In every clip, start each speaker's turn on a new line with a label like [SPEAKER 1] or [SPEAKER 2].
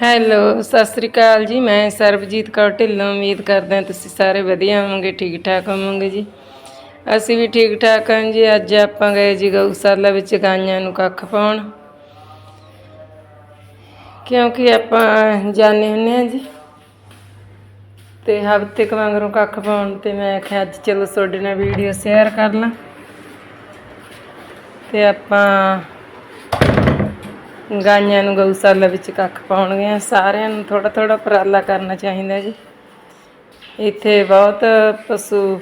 [SPEAKER 1] Hello, Sat Sri ਅਕਾਲ ਜੀ। ਮੈਂ ਸਰਬਜੀਤ ਕੌਰ ਢਿੱਲੋਂ। ਉਮੀਦ ਕਰਦਾ ਤੁਸੀਂ ਸਾਰੇ ਵਧੀਆ ਹੋਵੋਗੇ ਠੀਕ ਠਾਕ ਹੋਵੋਗੇ ਜੀ। ਅਸੀਂ ਵੀ ਠੀਕ ਠਾਕ ਹਾਂ ਜੀ। ਅੱਜ ਆਪਾਂ ਗਏ ਜੀ ਗਊਸ਼ਾਲਾ ਵਿੱਚ ਗਾਈਆਂ ਨੂੰ ਕੱਖ ਪਾਉਣ। ਕਿਉਂਕਿ ਆਪਾਂ ਜਾਣੇ ਹੁੰਦੇ ਹਾਂ ਜੀ। ਤੇ ਹਫ਼ਤੇ ਕੁ ਵਾਂਗਰੋਂ ਕੱਖ ਪਾਉਣ ਤੇ ਮੈਂ ਆਖਿਆ ਅੱਜ ਚਲੋ ਤੁਹਾਡੇ ਨਾਲ ਵੀਡੀਓ ਸ਼ੇਅਰ ਕਰ ਲਾਂ। ਤੇ ਆਪਾਂ ਗਾਈਆਂ ਨੂੰ ਗਊਸ਼ਾਲਾ ਵਿੱਚ ਕੱਖ ਪਾਉਣਗੇ ਸਾਰਿਆਂ ਨੂੰ ਥੋੜਾ ਥੋੜਾ ਉਪਰਾਲਾ ਕਰਨਾ ਚਾਹੀਦਾ ਜੀ। ਇੱਥੇ ਬਹੁਤ ਪਸ਼ੂ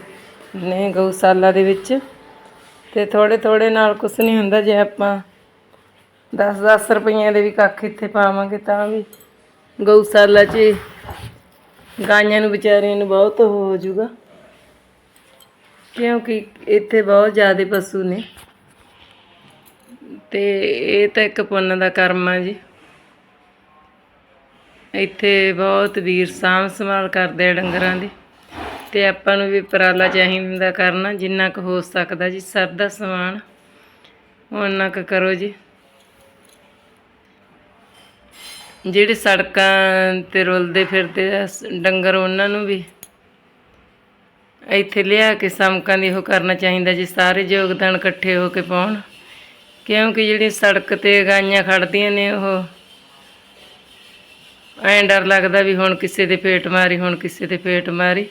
[SPEAKER 1] ਨੇ ਗਊਸ਼ਾਲਾ ਦੇ ਵਿੱਚ ਤੇ ਥੋੜੇ ਥੋੜੇ ਨਾਲ ਕੁਝ ਨਹੀਂ ਹੁੰਦਾ ਜੇ ਆਪਾਂ 10-10 ਰੁਪਈਆਂ ਦੇ ਵੀ ਕੱਖ ਇੱਥੇ ਪਾਵਾਂਗੇ ਤਾਂ ਵੀ ਗਊਸ਼ਾਲਾ 'ਚ ਗਾਈਆਂ ਨੂੰ ਵਿਚਾਰੀਆਂ ਨੂੰ ਬਹੁਤ ਹੋ ਜਾਊਗਾ। ਕਿਉਂਕਿ ਇੱਥੇ ਬਹੁਤ ਜ਼ਿਆਦਾ ਪਸ਼ੂ ਨੇ। ਤੇ ਇਹ ਤਾਂ ਇੱਕ ਪੁੰਨ ਦਾ ਕਰਮ ਆ ਜੀ। ਇੱਥੇ ਬਹੁਤ ਵੀਰ ਸਾਂਭ ਸੰਭਾਲ ਕਰਦੇ ਆ ਡੰਗਰਾਂ ਦੀ। ਤੇ ਆਪਾਂ ਨੂੰ ਵੀ ਉਪਰਾਲਾ ਚਾਹੀਦਾ ਕਰਨਾ, ਜਿੰਨਾ ਕੁ ਹੋ ਸਕਦਾ ਜੀ ਸਰ ਦਾ ਸਮਾਨ। ਉਹਨਾਂ ਕੁ ਕਰੋ ਜੀ। ਜਿਹੜੇ ਸੜਕਾਂ ਤੇ ਰੁਲਦੇ ਫਿਰਦੇ ਆ, ਸ- ਡੰਗਰ ਉਹਨਾਂ ਨੂੰ ਵੀ। ਇੱਥੇ ਲਿਆ ਕੇ ਸਮਕਾਂ ਦੀ ਉਹ ਕਰਨਾ ਚਾਹੀਦਾ ਜੀ, ਸਾਰੇ ਯੋਗਦਾਨ ਇਕੱਠੇ ਹੋ ਕੇ ਪਾਉਣ। ਕਿਉਂਕਿ ਜਿਹੜੀ ਸੜਕ ਤੇ ਗਾਈਆਂ ਖੜਦੀਆਂ ਨੇ ਉਹ, ਐਂ ਡਰ ਲੱਗਦਾ ਵੀ ਹੁਣ ਕਿਸੇ ਦੇ ਪੇਟ ਮਾਰੀ, ਹੁਣ ਕਿਸੇ ਦੇ ਪੇਟ ਮਾਰੀ।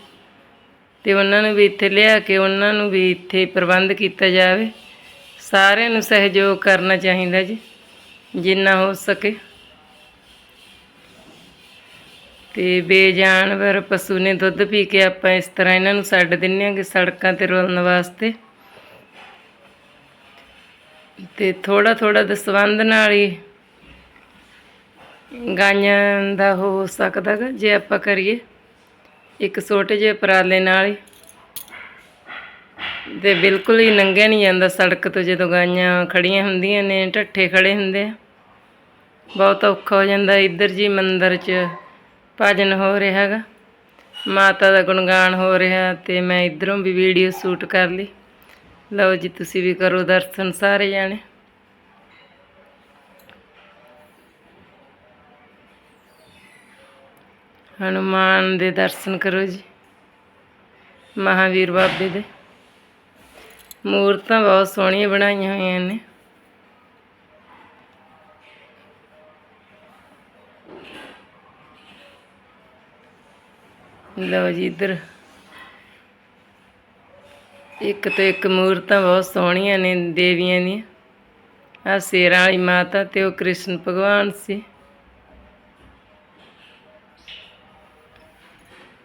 [SPEAKER 1] ਤੇ ਉਹਨਾਂ ਨੂੰ ਵੀ ਇੱਥੇ ਲਿਆ ਕੇ, ਉਹਨਾਂ ਨੂੰ ਵੀ ਇੱਥੇ ਪ੍ਰਬੰਧ ਕੀਤਾ ਜਾਵੇ। ਸਾਰਿਆਂ ਨੂੰ ਸਹਿਯੋਗ ਕਰਨਾ ਚਾਹੀਦਾ ਜੀ, ਜਿੰਨਾ ਹੋ ਸਕੇ। ਤੇ ਬੇਜਾਨਵਰ ਪਸ਼ੂ ਨੇ ਦੁੱਧ ਪੀ ਕੇ ਆਪਾਂ ਇਸ ਤਰ੍ਹਾਂ ਇਹਨਾਂ ਨੂੰ ਛੱਡ ਦਿੰਨੇ ਆਂਗੇ ਸੜਕਾਂ ਤੇ ਰੋਲਣ ਵਾਸਤੇ ਤੇ ਥੋੜਾ ਥੋੜਾ ਦਸਵੰਦ ਨਾਲ ਹੀ ਗਾਈਆਂ ਦਾ ਹੋ ਸਕਦਾ ਗਾ, ਜੇ ਆਪਾਂ ਕਰੀਏ। ਇੱਕ ਛੋਟੇ ਜਿਹੇ ਉਪਰਾਲੇ ਨਾਲ ਹੀ। ਤੇ ਬਿਲਕੁਲ ਹੀ ਲੰਘਿਆ ਨਹੀਂ ਜਾਂਦਾ ਸੜਕ ਤੋਂ ਜਦੋਂ ਗਾਈਆਂ ਖੜੀਆਂ ਹੁੰਦੀਆਂ ਨੇ, ਢੱਠੇ ਖੜੇ ਹੁੰਦੇ ਆ। ਬਹੁਤ ਔਖਾ ਹੋ ਜਾਂਦਾ, ਇੱਧਰ ਜੀ ਮੰਦਰ 'ਚ ਭਜਨ ਹੋ ਰਿਹਾ ਹੈਗਾ ਮਾਤਾ ਦਾ ਗੁਣਗਾਨ ਹੋ ਰਿਹਾ ਤੇ ਮੈਂ ਇਧਰੋਂ ਵੀ ਵੀਡੀਓ ਸ਼ੂਟ ਕਰ ਲਈ। ਲਓ ਜੀ, ਤੁਸੀਂ ਵੀ ਕਰੋ ਦਰਸ਼ਨ ਸਾਰੇ ਜਾਣੇ। ਹਨੂਮਾਨ ਦੇ ਦਰਸ਼ਨ ਕਰੋ ਜੀ, ਮਹਾਵੀਰ ਬਾਬੇ ਦੇ। ਮੂਰਤਾਂ ਬਹੁਤ ਸੋਹਣੀਆਂ ਬਣਾਈਆਂ ਹੋਈਆਂ ਨੇ। ਲਓ ਜੀ, ਇੱਧਰ ਇੱਕ ਤੋਂ ਇੱਕ ਮੂਰਤਾਂ ਬਹੁਤ ਸੋਹਣੀਆਂ ਨੇ ਦੇਵੀਆਂ ਦੀਆਂ। ਆ ਸ਼ੇਰਾਂ ਵਾਲੀ ਮਾਤਾ ਤੇ ਉਹ ਕ੍ਰਿਸ਼ਨ ਭਗਵਾਨ ਸੀ।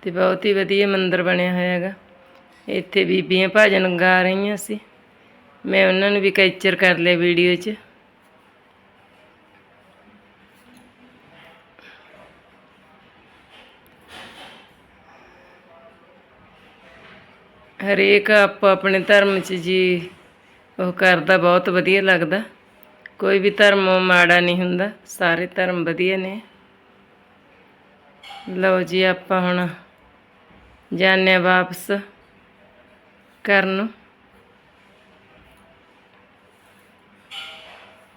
[SPEAKER 1] ਤੇ ਬਹੁਤ ਹੀ ਵਧੀਆ ਮੰਦਿਰ ਬਣਿਆ ਹੋਇਆ ਹੈਗਾ। ਇੱਥੇ ਬੀਬੀਆਂ ਭਜਨ ਗਾ ਰਹੀਆਂ ਸੀ। ਮੈਂ ਉਹਨਾਂ ਨੂੰ ਵੀ ਕੈਪਚਰ ਕਰ ਲਿਆ ਵੀਡੀਓ 'ਚ। ਹਰੇਕ ਆਪੋ ਆਪਣੇ ਧਰਮ 'ਚ ਜੀ, ਉਹ ਕਰਦਾ, ਬਹੁਤ ਵਧੀਆ ਲੱਗਦਾ। ਕੋਈ ਵੀ ਧਰਮ ਮਾੜਾ ਨਹੀਂ ਹੁੰਦਾ, ਸਾਰੇ ਧਰਮ ਵਧੀਆ ਨੇ। ਲਓ ਜੀ, ਆਪਾਂ ਹੁਣ ਜਾਂਦੇ ਹਾਂ ਵਾਪਸ ਕਰਨ ਨੂੰ।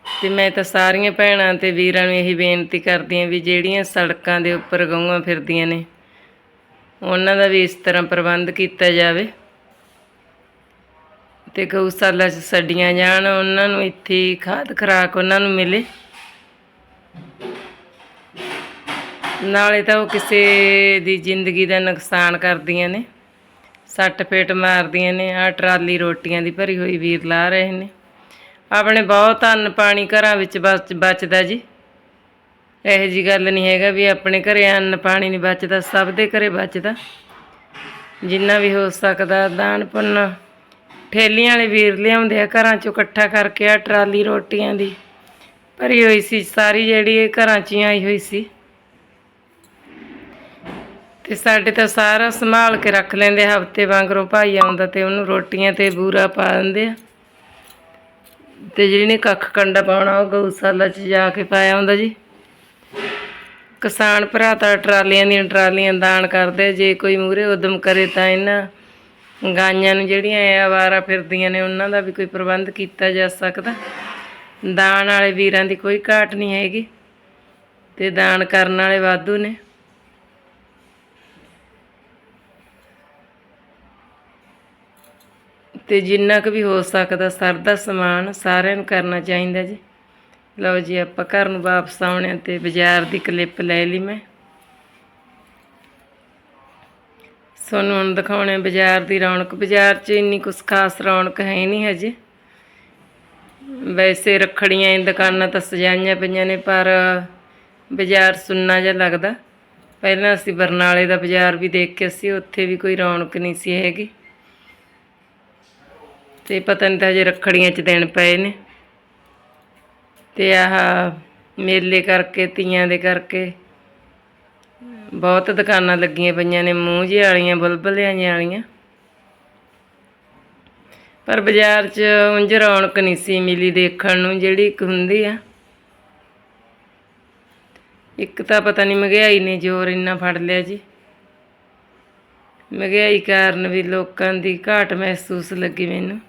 [SPEAKER 1] ਤੇ ਮੈਂ ਤਾਂ ਸਾਰੀਆਂ ਭੈਣਾਂ ਤੇ ਵੀਰਾਂ ਨੂੰ ਇਹੀ ਬੇਨਤੀ ਕਰਦੀ ਹਾਂ ਵੀ ਜਿਹੜੀਆਂ ਸੜਕਾਂ ਦੇ ਉੱਪਰ ਗਊਆਂ ਫਿਰਦੀਆਂ ਨੇ, ਉਹਨਾਂ ਦਾ ਵੀ ਇਸ ਤਰ੍ਹਾਂ ਪ੍ਰਬੰਧ ਕੀਤਾ ਜਾਵੇ। ਤੇ ਗਊਸ਼ਾਲਾ 'ਚ ਛੱਡੀਆਂ ਜਾਣ, ਉਹਨਾਂ ਨੂੰ ਇੱਥੇ ਖਾਦ ਖੁਰਾਕ ਉਹਨਾਂ ਨੂੰ ਮਿਲੇ। ਨਾਲੇ ਤਾਂ ਉਹ ਕਿਸੇ ਦੀ ਜ਼ਿੰਦਗੀ ਦਾ ਨੁਕਸਾਨ ਕਰਦੀਆਂ ਨੇ। ਸੱਟ ਫੇਟ ਮਾਰਦੀਆਂ ਨੇ ਆ ਟਰਾਲੀ ਰੋਟੀਆਂ ਦੀ ਭਰੀ ਹੋਈ ਵੀਰ ਲਾ ਰਹੇ ਨੇ। ਆਪਣੇ ਬਹੁਤ ਅੰਨ ਪਾਣੀ ਘਰਾਂ ਵਿੱਚ ਬਚ, ਬਚਦਾ ਜੀ। ਇਹੋ ਜੀ ਗੱਲ ਨਹੀਂ ਹੈਗਾ ਵੀ ਆਪਣੇ ਘਰੇ ਅੰਨ ਪਾਣੀ ਨਹੀਂ ਬਚਦਾ, ਸਭ ਦੇ ਘਰੇ ਬਚਦਾ। ਜਿੰਨਾ ਵੀ ਹੋ ਸਕਦਾ ਦਾਨ ਪੁੰਨ ਠੇਲੀਆਂ ਵਾਲੇ ਵੀਰ ਲਿਆਉਂਦੇ ਆ ਘਰਾਂ ਚੋਂ ਇਕੱਠਾ ਕਰਕੇ ਆ ਟਰਾਲੀ ਰੋਟੀਆਂ ਦੀ। ਭਰੀ ਹੋਈ ਸੀ ਸਾਰੀ ਜਿਹੜੀ ਇਹ ਘਰਾਂ 'ਚ ਹੀ ਆਈ ਹੋਈ ਸੀ। ਤੇ ਸਾਡੇ ਤਾਂ ਸਾਰਾ ਸੰਭਾਲ ਕੇ ਰੱਖ ਲੈਂਦੇ ਹਫ਼ਤੇ ਵਾਂਗਰੋਂ ਭਾਈ ਆਉਂਦਾ ਤੇ ਉਹਨੂੰ ਰੋਟੀਆਂ ਤੇ ਬੂਰਾ ਪਾ ਦਿੰਦੇ ਆ। ਤੇ ਜਿਹੜੀ ਨੇ ਕੱਖ ਕੰਡਾ ਪਾਉਣਾ, ਉਹ ਗਊਸ਼ਾਲਾ 'ਚ ਜਾ ਕੇ ਪਾਇਆ ਹੁੰਦਾ ਜੀ। ਕਿਸਾਨ ਭਰਾ ਤਾਂ ਟਰਾਲੀਆਂ ਦੀਆਂ ਟਰਾਲੀਆਂ ਦਾਨ ਕਰਦੇ ਜੇ ਕੋਈ ਮੂਰੇ ਉਦਮ ਕਰੇ ਤਾਂ ਇਹਨਾਂ ਗਾਈਆਂ ਨੂੰ ਜਿਹੜੀਆਂ ਇਹ ਆਵਾਰਾ ਫਿਰਦੀਆਂ ਨੇ, ਉਹਨਾਂ ਦਾ ਵੀ ਕੋਈ ਪ੍ਰਬੰਧ ਕੀਤਾ ਜਾ ਸਕਦਾ? ਦਾਨ ਵਾਲੇ ਵੀਰਾਂ ਦੀ ਕੋਈ ਘਾਟ ਨਹੀਂ ਹੈਗੀ ਤੇ ਦਾਨ ਕਰਨ ਵਾਲੇ ਵਾਧੂ ਨੇ। ਤੇ ਜਿੰਨਾ ਕੁ ਵੀ ਹੋ ਸਕਦਾ, ਸਰ ਦਾ ਸਮਾਨ ਸਾਰਿਆਂ ਨੂੰ ਕਰਨਾ ਚਾਹੀਦਾ ਜੀ। ਲਓ ਜੀ, ਆਪਾਂ ਘਰ ਨੂੰ ਵਾਪਸ ਆਉਣੇ ਆ ਤੇ ਬਾਜ਼ਾਰ ਦੀ ਕਲਿੱਪ ਲੈ ਲਈ ਮੈਂ। ਤੁਹਾਨੂੰ ਹੁਣ ਦਿਖਾਉਣੇ ਆ ਬਾਜ਼ਾਰ ਦੀ ਰੌਣਕ। ਬਾਜ਼ਾਰ 'ਚ ਇੰਨੀ ਕੁਛ ਖਾਸ ਰੌਣਕ ਹੈ ਨਹੀਂ ਹਜੇ। ਵੈਸੇ ਰੱਖੜੀਆਂ ਦੀ ਦੁਕਾਨਾਂ ਤਾਂ ਸਜਾਈਆਂ ਪਈਆਂ ਨੇ, ਪਰ ਬਾਜ਼ਾਰ ਸੁੰਨਾ ਜਿਹਾ ਲੱਗਦਾ। ਪਹਿਲਾਂ ਅਸੀਂ ਬਰਨਾਲੇ ਦਾ ਬਾਜ਼ਾਰ ਵੀ ਦੇਖ ਕੇ ਸੀ, ਉੱਥੇ ਵੀ ਕੋਈ ਰੌਣਕ ਨਹੀਂ ਸੀ ਹੈਗੀ। ਤੇ ਪਤਾ ਨਹੀਂ ਤਾਂ ਹਜੇ ਰੱਖੜੀਆਂ 'ਚ ਦਿਨ ਪਏ ਨੇ। ਤੇ ਆਹ ਮੇਲੇ ਕਰਕੇ, ਤੀਆਂ ਦੇ ਕਰਕੇ ਬਹੁਤ ਦੁਕਾਨਾਂ ਲੱਗੀਆਂ ਪਈਆਂ ਨੇ, ਮੂੰਹ ਜਿਹੇ ਵਾਲੀਆਂ ਬੁਲਬੁਲਿਆਂ ਜਿਹੀਆਂ ਵਾਲੀਆਂ। ਪਰ ਬਾਜ਼ਾਰ 'ਚ ਉਂਝ ਰੌਣਕ ਨਹੀਂ ਸੀ ਮਿਲੀ ਦੇਖਣ ਨੂੰ, ਜਿਹੜੀ ਇੱਕ ਹੁੰਦੀ ਆ। ਇੱਕ ਤਾਂ ਪਤਾ ਨਹੀਂ ਮਹਿੰਗਾਈ ਨੇ ਜ਼ੋਰ ਇੰਨਾ ਫੜ ਲਿਆ ਜੀ। ਮਹਿੰਗਾਈ ਕਾਰਨ ਵੀ ਲੋਕਾਂ ਦੀ ਘਾਟ ਮਹਿਸੂਸ ਲੱਗੀ ਮੈਨੂੰ।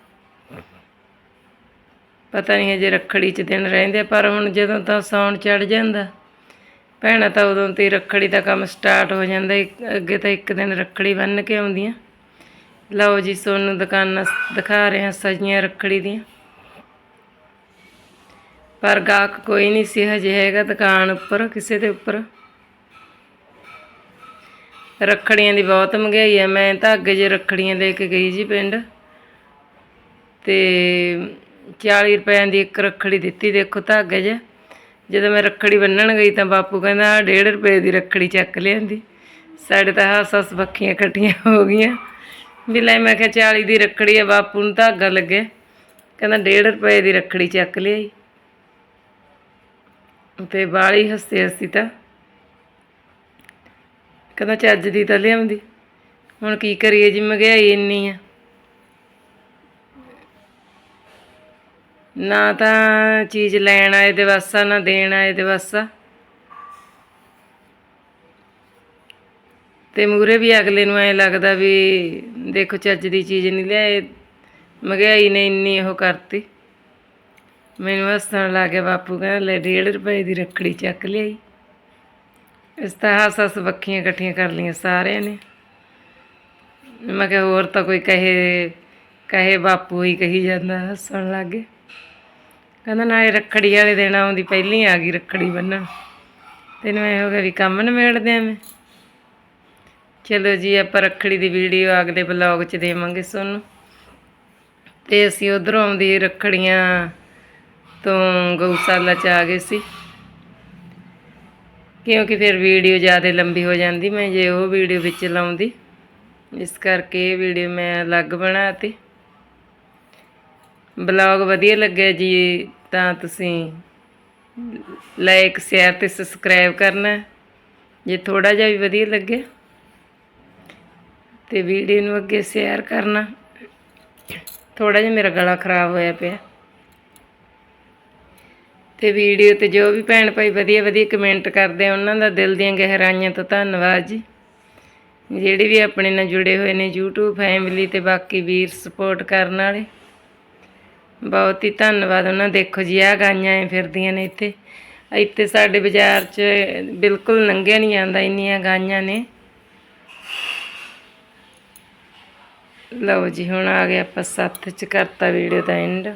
[SPEAKER 1] ਪਤਾ ਨਹੀਂ ਹਜੇ ਰੱਖੜੀ 'ਚ ਦਿਨ ਰਹਿੰਦੇ ਪਰ ਹੁਣ ਜਦੋਂ ਤਾਂ ਸੌਣ ਚੜ ਜਾਂਦਾ ਭੈਣਾਂ ਤਾਂ ਉਦੋਂ ਤੇ ਰੱਖੜੀ ਦਾ ਕੰਮ ਸਟਾਰਟ ਹੋ ਜਾਂਦਾ ਅੱਗੇ ਤਾਂ ਇੱਕ ਦਿਨ ਰੱਖੜੀ ਬੰਨ੍ਹ ਕੇ ਆਉਂਦੀਆਂ। ਲਓ ਜੀ, ਸੋਨੂੰ ਦੁਕਾਨਾਂ ਦਿਖਾ ਰਹੇ ਹਾਂ ਸਜੀਆਂ ਰੱਖੜੀ ਦੀਆਂ। ਪਰ ਗਾਹਕ ਕੋਈ ਨਹੀਂ ਸੀ ਹਜੇ ਹੈਗਾ ਦੁਕਾਨ ਉੱਪਰ, ਕਿਸੇ ਦੇ ਉੱਪਰ। ਰੱਖੜੀਆਂ ਦੀ ਬਹੁਤ ਮਹਿੰਗਾਈ ਆ, ਮੈਂ ਤਾਂ ਅੱਗੇ ਜੇ ਰੱਖੜੀਆਂ ਲੈ ਕੇ ਗਈ ਜੀ ਪਿੰਡ। ਤੇ 40 ਰੁਪਏ ਦੀ ਇੱਕ ਰੱਖੜੀ ਦਿੱਤੀ, ਦੇਖੋ ਧਾਗੇ 'ਚ ਜਦੋਂ ਮੈਂ ਰੱਖੜੀ ਬੰਨਣ ਗਈ ਤਾਂ ਬਾਪੂ ਕਹਿੰਦਾ, ਆਹ ਡੇਢ ਰੁਪਏ ਦੀ ਰੱਖੜੀ ਚੱਕ ਲਿਆਂਦੀ। ਸਾਡੇ ਤਾਂ ਹੱਸ ਹੱਸ ਬੱਖੀਆਂ ਇਕੱਠੀਆਂ ਹੋ ਗਈਆਂ। ਵੀ ਲੈ ਮੈਂ ਕਿਹਾ 40 ਦੀ ਰੱਖੜੀ ਆ, ਬਾਪੂ ਨੂੰ ਧਾਗਾ ਲੱਗੇ ਕਹਿੰਦਾ, ਡੇਢ ਰੁਪਏ ਦੀ ਰੱਖੜੀ ਚੱਕ ਲਿਆਈ। ਤੇ ਬਾਲੀ ਹੱਸੇ ਹੱਸੀ ਤਾਂ। ਕਹਿੰਦਾ, ਚੱਜ ਦੀ ਤਾਂ ਲਿਆਉਂਦੀ। ਹੁਣ ਕੀ ਕਰੀਏ ਜੀ, ਮਹਿੰਗਾਈ ਇੰਨੀ ਆ। ਨਾ ਤਾਂ ਚੀਜ਼ ਲੈਣ ਆਏ ਦੇ ਵਾਸਾ ਨਾ ਦੇਣ ਆਏ ਦੇ ਵਾਸਾ ਤੇ ਮੂਰੇ ਵੀ ਅਗਲੇ ਨੂੰ ਐ ਲੱਗਦਾ ਵੀ ਦੇਖੋ ਚੱਜ ਦੀ ਚੀਜ਼ ਨਹੀਂ ਲਿਆਏ, ਮਹਿੰਗਾਈ ਨੇ ਇੰਨੀ ਉਹ ਕਰਤੀ। ਮੈਨੂੰ ਹੱਸਣ ਲੱਗ ਗਿਆ ਬਾਪੂ, ਕਹਿੰਦਾ ਲੈ ਡੇਢ ਰੁਪਏ ਦੀ ਰੱਖੜੀ ਚੱਕ ਲਿਆਈ। ਇਸ ਤਾਂ ਹੱਸ ਹੱਸ ਬੱਖੀਆਂ ਇਕੱਠੀਆਂ ਕਰ ਲਈਆਂ ਸਾਰਿਆਂ ਨੇ। ਮੈਂ ਕਿਹਾ ਹੋਰ ਤਾਂ ਕੋਈ ਕਹੇ ਕਹੇ ਬਾਪੂ ਹੀ ਕਹੀ ਜਾਂਦਾ, ਹੱਸਣ ਲੱਗ ਗਏ ਕਹਿੰਦਾ ਨਾਲੇ ਰੱਖੜੀ ਵਾਲੇ ਦਿਨ ਆਉਂਦੀ, ਪਹਿਲੀ ਆ ਗਈ ਰੱਖੜੀ ਬੰਨਣ। ਤੈਨੂੰ ਐ ਹੋ ਗਿਆ ਵੀ ਕੰਮ ਨਿਬੇੜਦੇ ਆ ਮੈਂ। ਚਲੋ ਜੀ, ਆਪਾਂ ਰੱਖੜੀ ਦੀ ਵੀਡੀਓ ਅਗਲੇ ਬਲੌਗ 'ਚ ਦੇਵਾਂਗੇ ਤੁਹਾਨੂੰ ਤੇ ਅਸੀਂ ਉਧਰੋਂ ਆਉਂਦੀ ਰੱਖੜੀਆਂ ਤੋਂ ਗਊਸ਼ਾਲਾ 'ਚ ਆ ਗਏ ਸੀ। ਕਿਉਂਕਿ ਫਿਰ ਵੀਡੀਓ ਜ਼ਿਆਦਾ ਲੰਬੀ ਹੋ ਜਾਂਦੀ, ਮੈਂ ਜੇ ਉਹ ਵੀਡੀਓ ਵਿੱਚ ਲਾਉਂਦੀ। ਇਸ ਕਰਕੇ ਇਹ ਵੀਡੀਓ ਮੈਂ ਅਲੱਗ ਬਣਾਤੀ। ਬਲੌਗ ਵਧੀਆ ਲੱਗਿਆ ਜੀ। ਤਾਂ ਤੁਸੀਂ ਲਾਈਕ ਸ਼ੇਅਰ ਤੇ ਸਬਸਕ੍ਰਾਈਬ ਕਰਨਾ। ਜੇ ਥੋੜਾ ਜਿਹਾ ਵੀ ਵਧੀਆ ਲੱਗੇ, ਤੇ ਵੀਡੀਓ ਨੂੰ ਅੱਗੇ ਸ਼ੇਅਰ ਕਰਨਾ। ਥੋੜਾ ਜਿਹਾ ਮੇਰਾ ਗਲਾ ਖਰਾਬ ਹੋਇਆ ਪਿਆ। ਤੇ ਵੀਡੀਓ ਤੇ ਜੋ ਵੀ ਭੈਣ ਭਾਈ ਵਧੀਆ ਵਧੀਆ ਕਮੈਂਟ ਕਰਦੇ ਆ, ਉਹਨਾਂ ਦਾ ਦਿਲ ਦੀਆਂ ਗਹਿਰਾਈਆਂ ਤੋਂ ਧੰਨਵਾਦ ਜੀ। ਜਿਹੜੇ ਵੀ ਆਪਣੇ ਨਾਲ ਜੁੜੇ ਹੋਏ ਨੇ YouTube ਫੈਮਿਲੀ ਤੇ ਬਾਕੀ ਵੀਰ ਸਪੋਰਟ ਕਰਨ ਵਾਲੇ। ਬਹੁਤ ਹੀ ਧੰਨਵਾਦ, ਉਹਨਾਂ ਦੇਖੋ ਜੀ ਆ ਗਾਈਆਂ ਐ ਫਿਰਦੀਆਂ ਨੇ ਇੱਥੇ। ਇੱਥੇ ਸਾਡੇ ਬਾਜ਼ਾਰ 'ਚ ਬਿਲਕੁਲ ਲੰਘਿਆ ਨਹੀਂ ਜਾਂਦਾ ਇੰਨੀਆਂ ਗਾਈਆਂ ਨੇ। ਲਓ ਜੀ, ਹੁਣ ਆ ਗਿਆ ਆਪਾਂ ਸੱਤ 'ਚ ਕਰਤਾ ਵੀਡੀਓ ਦਾ ਐਂਡ